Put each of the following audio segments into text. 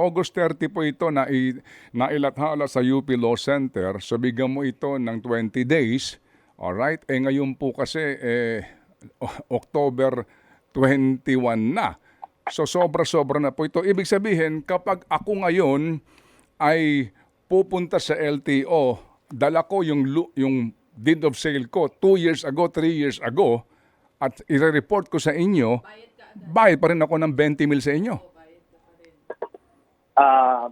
August 30 po ito na nailathala sa UP Law Center. So bigyan mo ito ng 20 days. Alright? Eh ngayon po kasi eh, October 21 na. So sobra-sobra na po ito. Ibig sabihin, kapag ako ngayon ay pupunta sa LTO, dala ko yung, yung deed of sale ko two years ago, three years ago, at i-report ko sa inyo, bayad pa rin ako ng 20 mil sa inyo. Ah,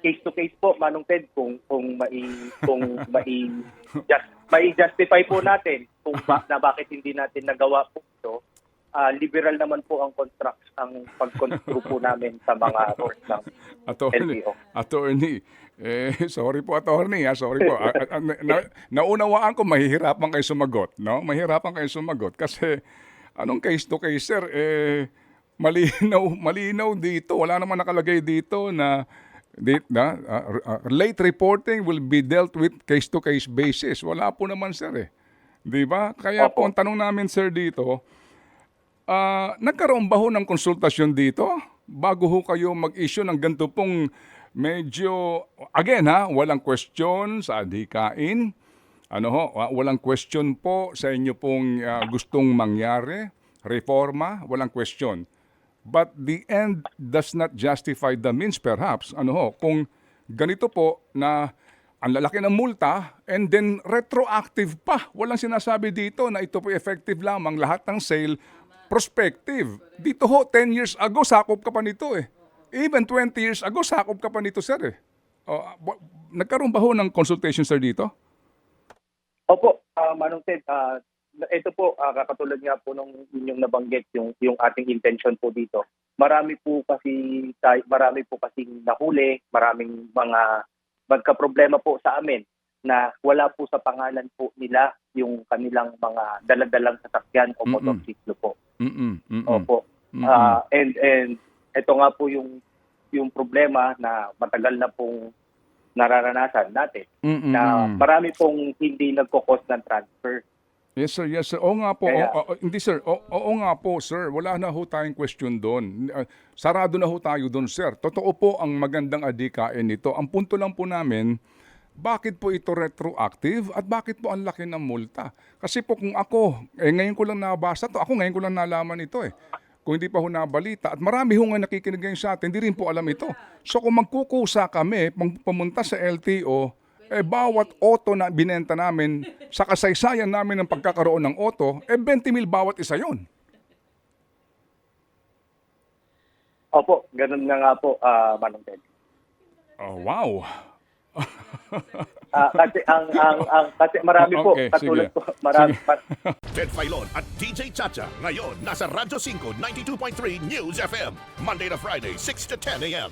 case to case po Manong Ted kung kung mai kung mai just mai justify po natin kung ba, na bakit hindi natin nagawa po ito. Ah, liberal naman po ang contract ang pag-construct po namin sa mga roles ng Attorney, LTO. attorney, eh, sorry po attorney, ha, sorry po. Ah, ah, na, na- naunawaan ko, mahihirapan kayo sumagot, no? Mahihirapan kayo sumagot kasi anong case to case, sir, eh, malinaw, malinaw dito. Wala naman nakalagay dito na di, na, ah, ah, late reporting will be dealt with case to case basis. Wala po naman, sir, eh. Di ba? Kaya po, ang tanong namin, sir, dito, Ah, nagkaroon ba ho ng konsultasyon dito bago ho kayo mag-issue ng ganito pong medyo, again ha, walang question sa adhikain, ano ho, wa- walang question po sa inyo pong ah, gustong mangyari, reforma, walang question. But the end does not justify the means perhaps. Ano ho, kung ganito po na ang lalaki ng multa and then retroactive pa. Walang sinasabi dito na ito po effective lamang lahat ng sale prospective. Dito ho, 10 years ago, sakop ka pa nito eh. Even 20 years ago, sakop ka pa nito, sir eh. O, nagkaroon ba ho ng consultation, sir, dito? Opo, ah, Manong Ted, ah, ito po ah, katulad nga po nung inyong nabanggit yung yung ating intention po dito. Marami po kasi tay- marami po kasing nahuli, maraming mga magka-problema po sa amin na wala po sa pangalan po nila yung kanilang mga daladalang sasakyan o motorsiklo po. Mm-mm, mm-mm, Opo. mm-mm. Ah, and and ito nga po yung yung problema na matagal na pong nararanasan natin Mm-mm, na marami pong hindi nagko-cost ng transfer. Yes sir, yes sir. Oo nga po. Kaya- Oo, oo, hindi sir. Oo, oo nga po sir. Wala na ho tayong question doon. Uh, Sarado na ho tayo doon sir. Totoo po ang magandang adikain nito. Ang punto lang po namin, bakit po ito retroactive at bakit po ang laki ng multa? Kasi po kung ako, eh ngayon ko lang nabasa to, ako ngayon ko lang nalaman ito eh. Kung hindi pa ho nabalita at marami ho nga nakikinig ngayon sa atin, hindi rin po alam ito. So kung magkukusa kami, pumunta sa LTO, eh bawat auto na binenta namin sa kasaysayan namin ng pagkakaroon ng auto, eh 20 mil bawat isa yon. Opo, ganun na nga po, ah Manong Ted. Oh, wow. Ah, kasi ang ang ang kasi marami po Okay, katulad sige. po marami Sige. pa- Ted Filon at DJ Chacha. Ngayon, nasa Radyo 5, 92.3 News FM. Monday to Friday, 6 to 10 a.m.